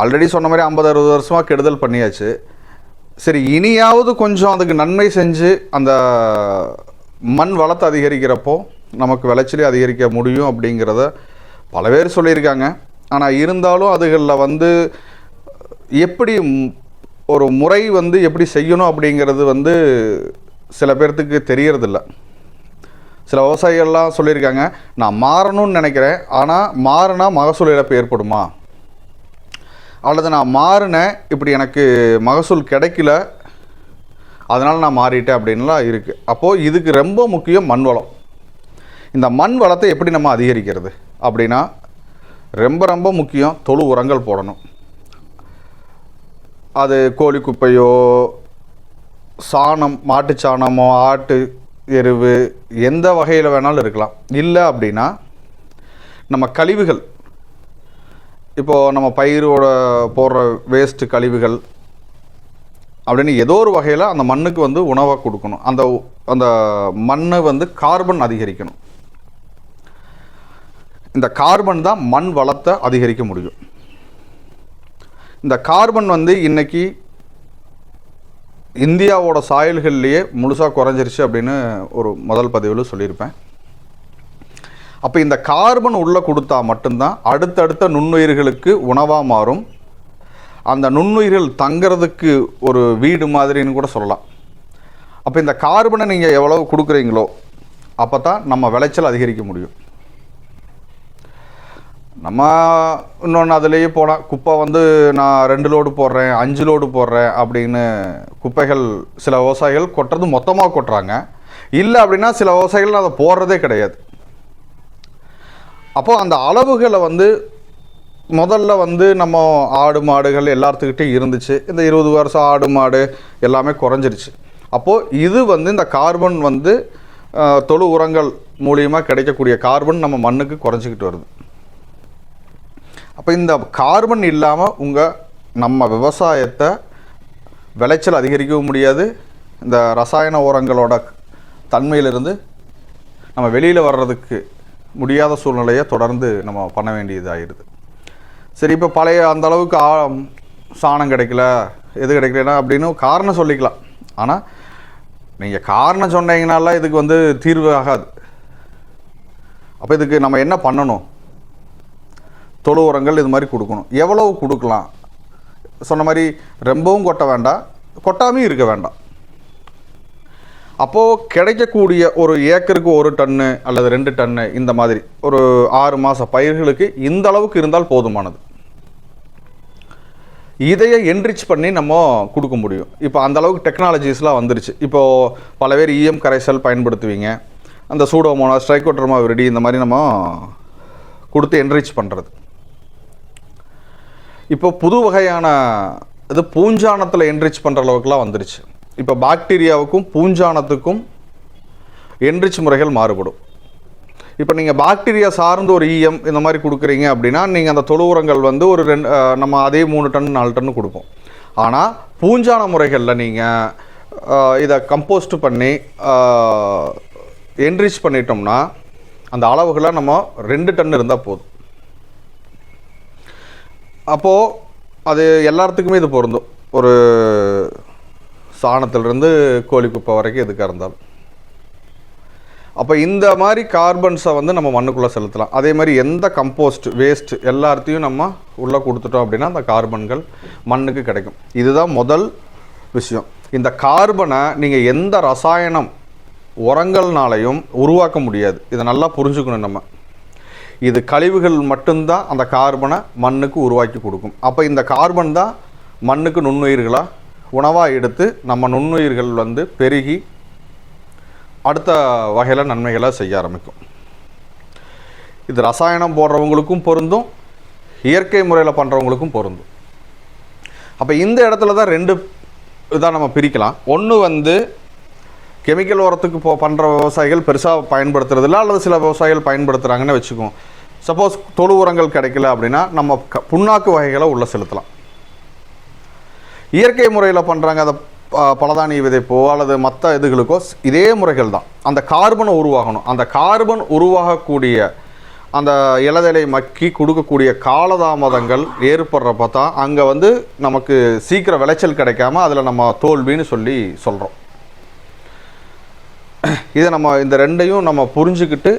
Already சொன்ன மாதிரி ஐம்பது அறுபது வருஷமாக கெடுதல் பண்ணியாச்சு. சரி இனியாவது கொஞ்சம் அதுக்கு நன்மை செஞ்சு அந்த மண் வளத்தை அதிகரிக்கிறப்போ நமக்கு விளைச்சலே அதிகரிக்க முடியும் அப்படிங்கிறத பல பேர் சொல்லியிருக்காங்க. ஆனால் இருந்தாலும் அதுகளில் வந்து எப்படி ஒரு முறை வந்து எப்படி செய்யணும் அப்படிங்கிறது வந்து சில பேர்த்துக்கு தெரியறதில்ல. சில விவசாயிகள்லாம் சொல்லியிருக்காங்க நான் மாறணும்னு நினைக்கிறேன். ஆனால் மாறினா மகசூல் இழப்பு ஏற்படுமா? அல்லது நான் மாறினேன் இப்படி எனக்கு மகசூல் கிடைக்கல அதனால் நான் மாறிட்டேன் அப்படின்லாம் இருக்குது அப்போது இதுக்கு ரொம்ப முக்கியம் மண் வளம். இந்த மண் வளத்தை எப்படி நம்ம அதிகரிக்கிறது? அப்படின்னா ரொம்ப ரொம்ப முக்கியம் தொழு உரங்கள் போடணும். அது கோழி குப்பையோ சாணம் மாட்டு சாணமோ ஆட்டு எருவு எந்த வகையில் வேணாலும் இருக்கலாம். இல்லை அப்படின்னா நம்ம கழிவுகள் இப்போது நம்ம பயிரோட போடுற வேஸ்ட்டு கழிவுகள் அப்படின்னு ஏதோ ஒரு வகையில் அந்த மண்ணுக்கு வந்து உணவாக கொடுக்கணும். அந்த அந்த மண்ணை வந்து கார்பன் அதிகரிக்கணும். இந்த கார்பன் தான் மண் வளத்தை அதிகரிக்க முடியும். இந்த கார்பன் வந்து இன்றைக்கி இந்தியாவோட சாயல்கள்லேயே முழுசாக குறைஞ்சிருச்சு அப்படின்னு ஒரு முதல் பதிவில் சொல்லியிருப்பேன். அப்போ இந்த கார்பன் உள்ளே கொடுத்தா மட்டும்தான் அடுத்தடுத்த நுண்ணுயிர்களுக்கு உணவாக மாறும். அந்த நுண்ணுயிர்கள் தங்கிறதுக்கு ஒரு வீடு மாதிரின்னு கூட சொல்லலாம். அப்போ இந்த கார்பனை நீங்கள் எவ்வளவு கொடுக்குறீங்களோ அப்போ தான் நம்ம விளைச்சல் அதிகரிக்க முடியும். நம்ம இன்னொன்று அதுலேயே போனால் குப்பை வந்து நான் ரெண்டு லோடு போடுறேன் அஞ்சு லோடு போடுறேன் அப்படின்னு குப்பைகள் சில விவசாயிகள் கொட்டுறது மொத்தமாக கொட்டுறாங்க. இல்லை அப்படின்னா சில விவசாயிகள் அதை போடுறதே கிடையாது. அப்போ அந்த அளவுகளை வந்து முதல்ல வந்து நம்ம ஆடு மாடுகள் எல்லாத்துக்கிட்டையும் இருந்துச்சு. இந்த இருபது வருஷம் ஆடு மாடு எல்லாமே குறைஞ்சிருச்சு. அப்போது இது வந்து இந்த கார்பன் வந்து தொழு உரங்கள் மூலியமாக கிடைக்கக்கூடிய கார்பன் நம்ம மண்ணுக்கு குறைஞ்சிக்கிட்டு வருது. அப்போ இந்த கார்பன் இல்லாமல் உங்கள் நம்ம விவசாயத்தை விளைச்சல் அதிகரிக்கவும் முடியாது. இந்த ரசாயன உரங்களோட தன்மையிலிருந்து நம்ம வெளியில் வர்றதுக்கு முடியாத சூழ்நிலையை தொடர்ந்து நம்ம பண்ண வேண்டியதாகிடுது சரி இப்போ பழைய அந்த அளவுக்கு ஆ- சாணம் கிடைக்கல எது கிடைக்கலனா அப்படின்னு காரணம் சொல்லிக்கலாம். ஆனால் நீங்கள் காரணம் சொன்னீங்கனால இதுக்கு வந்து தீர்வு ஆகாது. அப்போ இதுக்கு நம்ம என்ன பண்ணணும்? தொழு உரங்கள் இது மாதிரி கொடுக்கணும். எவ்வளவு கொடுக்கலாம்? சொன்ன மாதிரி ரொம்பவும் கொட்ட வேண்டாம் கொட்டாமையும் இருக்க வேண்டாம். அப்போது கிடைக்கக்கூடிய ஒரு ஏக்கருக்கு ஒரு டன்னு அல்லது ரெண்டு டன்னு இந்த மாதிரி ஒரு ஆறு மாத பயிர்களுக்கு இந்த அளவுக்கு இருந்தால் போதுமானது. இதையே என்ரிச் பண்ணி நம்ம கொடுக்க முடியும். இப்போ அந்த அளவுக்கு டெக்னாலஜிஸ்லாம் வந்துருச்சு. இப்போது பல பேர் இஎம் கரைசல் பயன்படுத்துவீங்க. அந்த சூடோமோனா ஸ்ட்ரைக்கோட்ரமா விரடி இந்த மாதிரி நம்ம கொடுத்து என்ரிச் பண்ணுறது இப்போ புது வகையான இது பூஞ்சானத்தில் என்ரிச் பண்ணுற அளவுக்குலாம் வந்துருச்சு. இப்போ பாக்டீரியாவுக்கும் பூஞ்சானத்துக்கும் என்ரிச் முறைகள் மாறுபடும். இப்போ நீங்கள் பாக்டீரியா சார்ந்து ஒரு ஈயம் இந்த மாதிரி கொடுக்குறீங்க அப்படின்னா நீங்கள் அந்த தொழு உரங்கள் வந்து ஒரு ரெண்டு நம்ம அதே மூணு டன் நாலு டன் கொடுப்போம். ஆனால் பூஞ்சான முறைகளில் நீங்கள் இதை கம்போஸ்ட் பண்ணி என்ரிச் பண்ணிட்டோம்னா அந்த அளவுகளை நம்ம ரெண்டு டன் இருந்தால் போதும். அப்போது அது எல்லாத்துக்குமே இது பொருந்தும். ஒரு சாணத்திலிருந்து கோழி குப்பை வரைக்கும் எதுக்காக இருந்தாலும். அப்போ இந்த மாதிரி கார்பன்ஸை வந்து நம்ம மண்ணுக்குள்ளே செலுத்தலாம். அதே மாதிரி எந்த கம்போஸ்ட் வேஸ்ட் எல்லாத்தையும் நம்ம உள்ளே கொடுத்துட்டோம் அப்படின்னா அந்த கார்பன்கள் மண்ணுக்கு கிடைக்கும். இதுதான் முதல் விஷயம். இந்த கார்பனை நீங்கள் எந்த ரசாயனம் உரங்கள்னாலையும் உருவாக்க முடியாது. இதை நல்லா புரிஞ்சுக்கணும் நம்ம. இது கழிவுகள் மட்டும்தான் அந்த கார்பனை மண்ணுக்கு உருவாக்கி கொடுக்கும். அப்போ இந்த கார்பன் தான் மண்ணுக்கு நுண்ணுயிர்களாக உணவாக எடுத்து நம்ம நுண்ணுயிர்கள் வந்து பெருகி அடுத்த வகையில் நன்மைகளை செய்ய ஆரம்பிக்கும். இது ரசாயனம் போடுறவங்களுக்கும் பொருந்தும் இயற்கை முறையில் பண்ணுறவங்களுக்கும் பொருந்தும். அப்போ இந்த இடத்துல தான் ரெண்டு இதாக நம்ம பிரிக்கலாம். ஒன்று வந்து கெமிக்கல் உரத்துக்கு போ பண்ணுற விவசாயிகள் பெருசாக பயன்படுத்துறதில்ல அல்லது சில விவசாயிகள் பயன்படுத்துகிறாங்கன்னு வச்சுக்குவோம் சப்போஸ் தொழு உரங்கள் கிடைக்கல அப்படின்னா நம்ம க புண்ணாக்கு வகைகளை உள்ளே செலுத்தலாம். இயற்கை முறையில் பண்ணுறாங்க அதை ப- பலதானிய விதைப்போ அல்லது மற்ற இதுகளுக்கோ இதே முறைகள் தான். அந்த கார்பனை உருவாகணும். அந்த கார்பன் உருவாகக்கூடிய அந்த இலதலை மக்கி கொடுக்கக்கூடிய காலதாமதங்கள் ஏற்படுறப்ப தான் அங்கே வந்து நமக்கு சீக்கிரம் விளைச்சல் கிடைக்காம அதில் நம்ம தோல்வின்னு சொல்லி சொல்கிறோம் இதை நம்ம இந்த ரெண்டையும் நம்ம புரிஞ்சுக்கிட்டு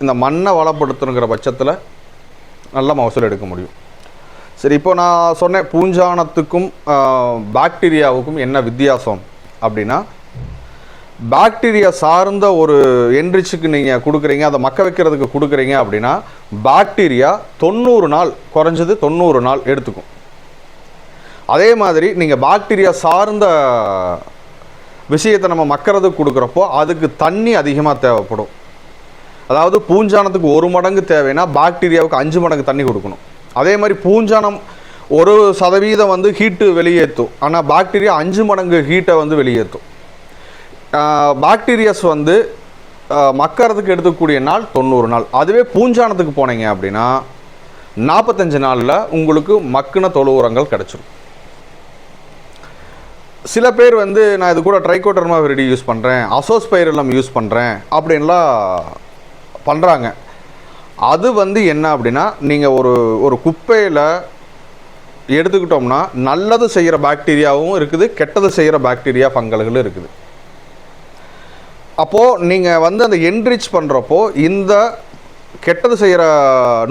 இந்த மண்ணை வளப்படுத்தணுங்கிற பட்சத்தில் நல்ல மகசூல் எடுக்க முடியும். சரி இப்போ நான் சொன்னேன் பூஞ்சானத்துக்கும் பாக்டீரியாவுக்கும் என்ன வித்தியாசம் அப்படின்னா பாக்டீரியா சார்ந்த ஒரு என்ரிச்சுக்கு நீங்கள் கொடுக்குறீங்க அதை மக்க வைக்கிறதுக்கு கொடுக்குறீங்க அப்படின்னா பாக்டீரியா தொண்ணூறு நாள் குறைஞ்சது தொண்ணூறு நாள் எடுத்துக்கும். அதே மாதிரி நீங்கள் பாக்டீரியா சார்ந்த விஷயத்தை நம்ம மக்கிறதுக்கு கொடுக்குறப்போ அதுக்கு தண்ணி அதிகமாக தேவைப்படும். அதாவது பூஞ்சானத்துக்கு ஒரு மடங்கு தேவைன்னா பாக்டீரியாவுக்கு அஞ்சு மடங்கு தண்ணி கொடுக்கணும். அதே மாதிரி பூஞ்சானம் ஒரு சதவீதம் வந்து ஹீட்டு வெளியேற்றும். ஆனால் பாக்டீரியா அஞ்சு மடங்கு ஹீட்டை வந்து வெளியேற்றும். பாக்டீரியாஸ் வந்து மக்கறதுக்கு எடுத்துக்கூடிய நாள் தொண்ணூறு நாள். அதுவே பூஞ்சானத்துக்கு போனீங்க அப்படின்னா நாற்பத்தஞ்சு நாளில் உங்களுக்கு மக்குன தொழு உரங்கள் கிடச்சிரும். சில பேர் வந்து நான் இது கூட ட்ரைகோட்டர்மா விரிடி யூஸ் பண்ணுறேன் அசோஸ்பைரலம் யூஸ் பண்ணுறேன் அப்படின்லாம் பண்ணுறாங்க அது வந்து என்ன அப்படின்னா நீங்கள் ஒரு ஒரு குப்பையில் எடுத்துக்கிட்டோம்னா நல்லது செய்கிற பாக்டீரியாவும் இருக்குது கெட்டது செய்கிற பாக்டீரியா பங்கல்களும் இருக்குது. அப்போது நீங்கள் வந்து அந்த என்ரிச் பண்ணுறப்போ இந்த கெட்டது செய்கிற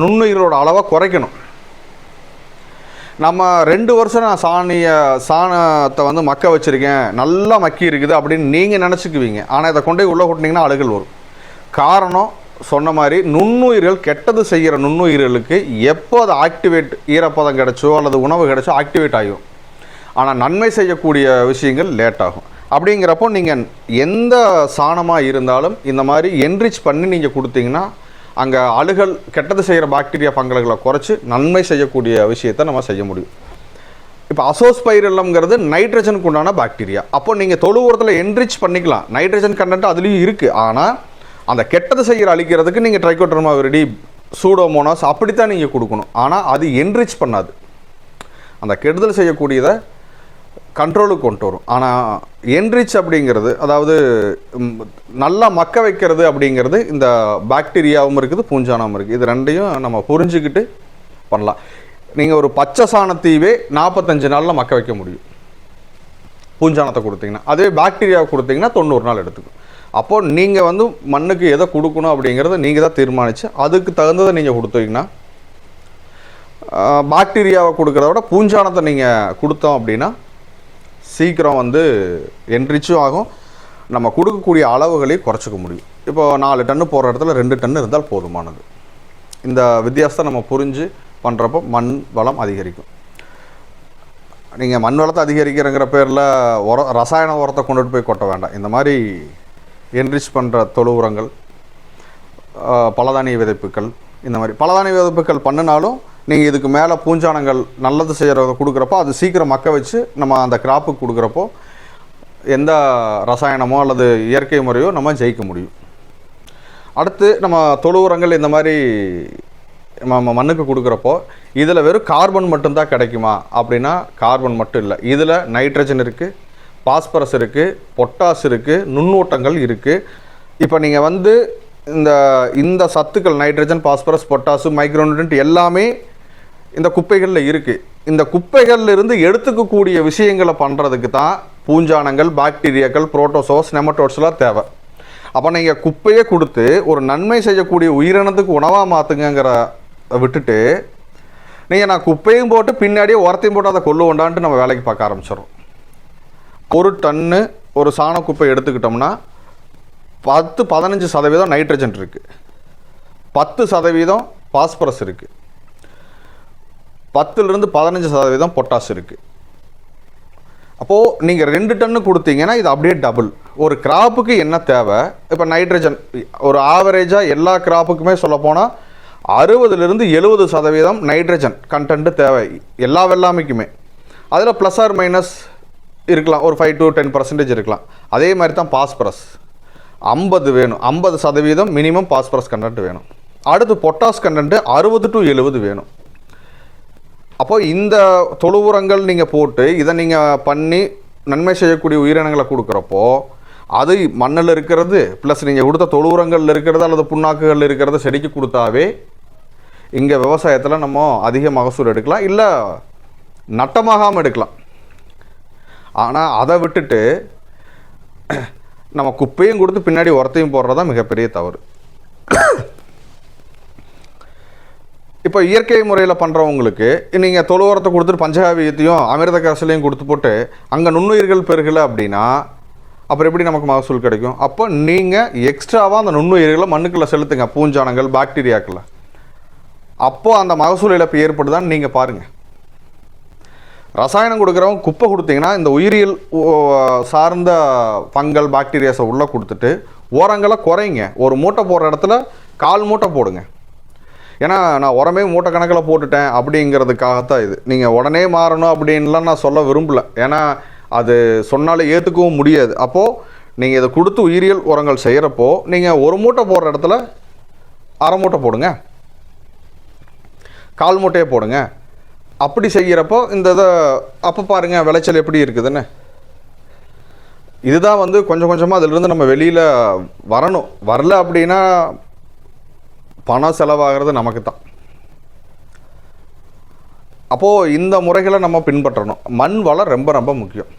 நுண்ணுயிரோட அளவை குறைக்கணும். நம்ம ரெண்டு வருஷம் நான் சாணியை சாணத்தை வந்து மக்க வச்சுருக்கேன் நல்லா மக்கி இருக்குது அப்படின்னு நீங்கள் நினச்சிக்குவீங்க. ஆனால் இதை கொண்டு போய் உள்ளே கொட்டினீங்கன்னா அழுகல் வரும். காரணம் சொன்ன மாதிரி நுண்ணுயிர்கள் கெட்டது செய்கிற நுண்ணுயிர்களுக்கு எப்போ அது ஆக்டிவேட் ஈரப்பதம் கிடைச்சோ அல்லது உணவு கிடச்சோ ஆக்டிவேட் ஆகும் ஆனால் நன்மை செய்யக்கூடிய விஷயங்கள் லேட் ஆகும். அப்படிங்கிறப்போ நீங்கள் எந்த சாணமாக இருந்தாலும் இந்த மாதிரி என்ரிச் பண்ணி நீங்கள் கொடுத்தீங்கன்னா அங்கே அழுகல் கெட்டது செய்கிற பாக்டீரியா பங்கல்களை குறைச்சி நன்மை செய்யக்கூடிய விஷயத்தை நம்ம செய்ய முடியும். இப்போ அசோஸ்பைரலம்ங்கிறது நைட்ரஜனுக்கு உண்டான பாக்டீரியா அப்போ நீங்கள் தொழு உரத்தில் என்ரிச் பண்ணிக்கலாம். நைட்ரஜன் கண்டென்ட் அதுலேயும் இருக்குது ஆனால் அந்த கெட்டது செய்கிற அழிக்கிறதுக்கு நீங்கள் ட்ரைகோட்ரமா விரடி சூடோமோனாஸ் அப்படித்தான் நீங்கள் கொடுக்கணும். ஆனால் அது என்ரிச் பண்ணாது. அந்த கெடுதல் செய்யக்கூடியதை கண்ட்ரோலுக்கு கொண்டு வரும். ஆனால் என்ரிச் அப்படிங்கிறது அதாவது நல்லா மக்க வைக்கிறது அப்படிங்கிறது இந்த பாக்டீரியாவும் இருக்குது பூஞ்சானமும் இருக்குது. இது ரெண்டையும் நம்ம புரிஞ்சுக்கிட்டு பண்ணலாம். நீங்கள் ஒரு பச்சை சாணத்தீவே நாற்பத்தஞ்சு நாளில் மக்க வைக்க முடியும். பூஞ்சானத்தை கொடுத்தீங்கன்னா. அதே பாக்டீரியாவை கொடுத்தீங்கன்னா தொண்ணூறு நாள் எடுத்துக்கும். அப்போது நீங்கள் வந்து மண்ணுக்கு எதை கொடுக்கணும் அப்படிங்கிறத நீங்கள் தான் தீர்மானித்து அதுக்கு தகுந்ததை நீங்கள் கொடுத்தீங்கன்னா பாக்டீரியாவை கொடுக்குறத விட பூஞ்சானத்தை நீங்கள் கொடுத்தோம் அப்படின்னா சீக்கிரம் வந்து என்ரிச்சும் ஆகும். நம்ம கொடுக்கக்கூடிய அளவுகளையும் குறைச்சிக்க முடியும். இப்போ நாலு டன்னு போகிற இடத்துல ரெண்டு டன்னு இருந்தால் போதுமானது. இந்த வித்தியாசத்தை நம்ம புரிஞ்சு பண்ணுறப்போ மண் வளம் அதிகரிக்கும். நீங்கள் மண் வளத்தை அதிகரிக்கிறங்கிற பேரில் உர ரசாயன உரத்தை கொண்டுட்டு போய் கொட்ட வேண்டாம். இந்த மாதிரி என்ரிச் பண்ணுற தொழு உரங்கள் பலதானிய விதைப்புகள் இந்த மாதிரி. பலதானிய விதைப்புகள் பண்ணினாலும் நீங்கள் இதுக்கு மேலே பூஞ்சானங்கள் நல்லது செய்கிறத கொடுக்குறப்போ அது சீக்கிரம் மக்க வச்சு நம்ம அந்த கிராப்புக்கு கொடுக்குறப்போ எந்த ரசாயனமோ அல்லது இயற்கை முறையோ நம்ம ஜெயிக்க முடியும். அடுத்து நம்ம தொழு உரங்கள் இந்த மாதிரி நம்ம மண்ணுக்கு கொடுக்குறப்போ இதில் வெறும் கார்பன் மட்டும்தான் கிடைக்குமா? அப்படின்னா கார்பன் மட்டும் இல்லை. இதில் நைட்ரஜன் இருக்குது பாஸ்பரஸ் இருக்குது பொட்டாஸ் இருக்குது நுண்ணூட்டங்கள் இருக்குது இப்போ நீங்கள் வந்து இந்த இந்த சத்துக்கள் நைட்ரஜன் பாஸ்பரஸ் பொட்டாசு மைக்ரோனியூட்ரன்ட் எல்லாமே இந்த குப்பைகளில் இருக்குது இந்த குப்பைகள்ல இருந்து எடுத்துக்கக்கூடிய விஷயங்களை பண்ணுறதுக்கு தான் பூஞ்சானங்கள் பாக்டீரியாக்கள் புரோட்டோசோஸ் நெமட்டோட்ஸ்லாம் தேவை. அப்போ நீங்கள் குப்பையே கொடுத்து ஒரு நன்மை செய்யக்கூடிய உயிரினத்துக்கு உணவாக மாற்றுங்கிற விட்டுட்டு நீங்கள் நான் குப்பையும் போட்டு பின்னாடியே உரத்தையும் போட்டு அதை கொள்ளு வேண்டான்ட்டு நம்ம வேலைக்கு பார்க்க ஆரம்பிச்சிடுறோம். ஒரு டன்னு ஒரு சாணக்குப்பை எடுத்துக்கிட்டோம்னா பத்து பதினஞ்சு சதவீதம் நைட்ரஜன் இருக்குது பத்து சதவீதம் பாஸ்பரஸ் இருக்குது பத்துலேருந்து பதினஞ்சு சதவீதம் பொட்டாஸ் இருக்குது அப்போது நீங்கள் ரெண்டு டன்னு கொடுத்தீங்கன்னா இது அப்படியே டபுள். ஒரு கிராப்புக்கு என்ன தேவை? இப்போ நைட்ரஜன் ஒரு ஆவரேஜாக எல்லா கிராப்புக்குமே சொல்லப்போனால் அறுபதுலேருந்து எழுபது சதவீதம் நைட்ரஜன் கண்டென்ட்டு தேவை. எல்லா வெள்ளாமைக்குமே. அதில் ப்ளஸ் ஆர் மைனஸ் இருக்கலாம். ஒரு ஃபைவ் டு டென் பர்சன்டேஜ் இருக்கலாம். அதே மாதிரி தான் பாஸ்பரஸ் ஐம்பது வேணும். ஐம்பது சதவீதம் மினிமம் பாஸ்பரஸ் கண்டென்ட் வேணும். அடுத்து பொட்டாஸ் கண்டென்ட்டு அறுபது டு எழுபது வேணும். அப்போது இந்த தொழு உரங்கள் நீங்கள் போட்டு இதை நீங்கள் பண்ணி நன்மை செய்யக்கூடிய உயிரினங்களை கொடுக்குறப்போ அது மண்ணில் இருக்கிறது ப்ளஸ் நீங்கள் கொடுத்த தொழு உரங்களில் இருக்கிறது அல்லது புண்ணாக்குகளில் இருக்கிறத செடிக்கு கொடுத்தாவே இங்கே விவசாயத்தில் நம்ம அதிக மகசூல் எடுக்கலாம். இல்லை நட்டமாகாமல் எடுக்கலாம். ஆனால் அதை விட்டுட்டு நம்ம குப்பையும் கொடுத்து பின்னாடி உரத்தையும் போடுறதா மிகப்பெரிய தவறு. இப்போ இயற்கை முறையில் பண்ணுறவங்களுக்கு நீங்கள் தொழு உரத்தை கொடுத்துட்டு பஞ்சகாவியத்தையும் அமிர்த கரசலையும் கொடுத்து போட்டு அங்கே நுண்ணுயிர்கள் பெருகலை அப்படின்னா அப்புறம் எப்படி நமக்கு மகசூல் கிடைக்கும்? அப்போ நீங்கள் எக்ஸ்ட்ராவாக அந்த நுண்ணுயிர்களை மண்ணுக்குள்ளே செலுத்துங்க பூஞ்சானங்கள் பாக்டீரியாக்களை அப்போது அந்த மகசூல் இழப்பு ஏற்படுதான்னு நீங்கள் பாருங்கள் ரசாயனம் கொடுக்குறவங்க குப்பை கொடுத்தீங்கன்னா இந்த உயிரியல் சார்ந்த ஃபங்கல் பாக்டீரியாஸை உள்ளே கொடுத்துட்டு உரங்களை குறைங்க. ஒரு மூட்டை போடுற இடத்துல கால் மூட்டை போடுங்க. ஏன்னா நான் உரமே மூட்டை கணக்கில் போட்டுட்டேன் அப்படிங்கிறதுக்காகத்தான் இது. நீங்கள் உடனே மாறணும் அப்படின்லாம் நான் சொல்ல விரும்பல. ஏன்னா அது சொன்னாலும் ஏற்றுக்கவும் முடியாது. அப்போது நீங்கள் இதை கொடுத்து உயிரியல் உரங்கள் செய்கிறப்போ நீங்கள் ஒரு மூட்டை போடுற இடத்துல அரை மூட்டை போடுங்க. கால் மூட்டையே போடுங்க. அப்படி செய்கிறப்போ இந்த இதை அப்போ பாருங்கள் விளைச்சல் எப்படி இருக்குதுன்னு. இதுதான் வந்து கொஞ்சம் கொஞ்சமாக அதிலிருந்து நம்ம வெளியில் வரணும். வரல அப்படின்னா பணம் செலவாகிறது நமக்கு தான் அப்போது இந்த முறைகளை நம்ம பின்பற்றணும். மண் வளம் ரொம்ப ரொம்ப முக்கியம்.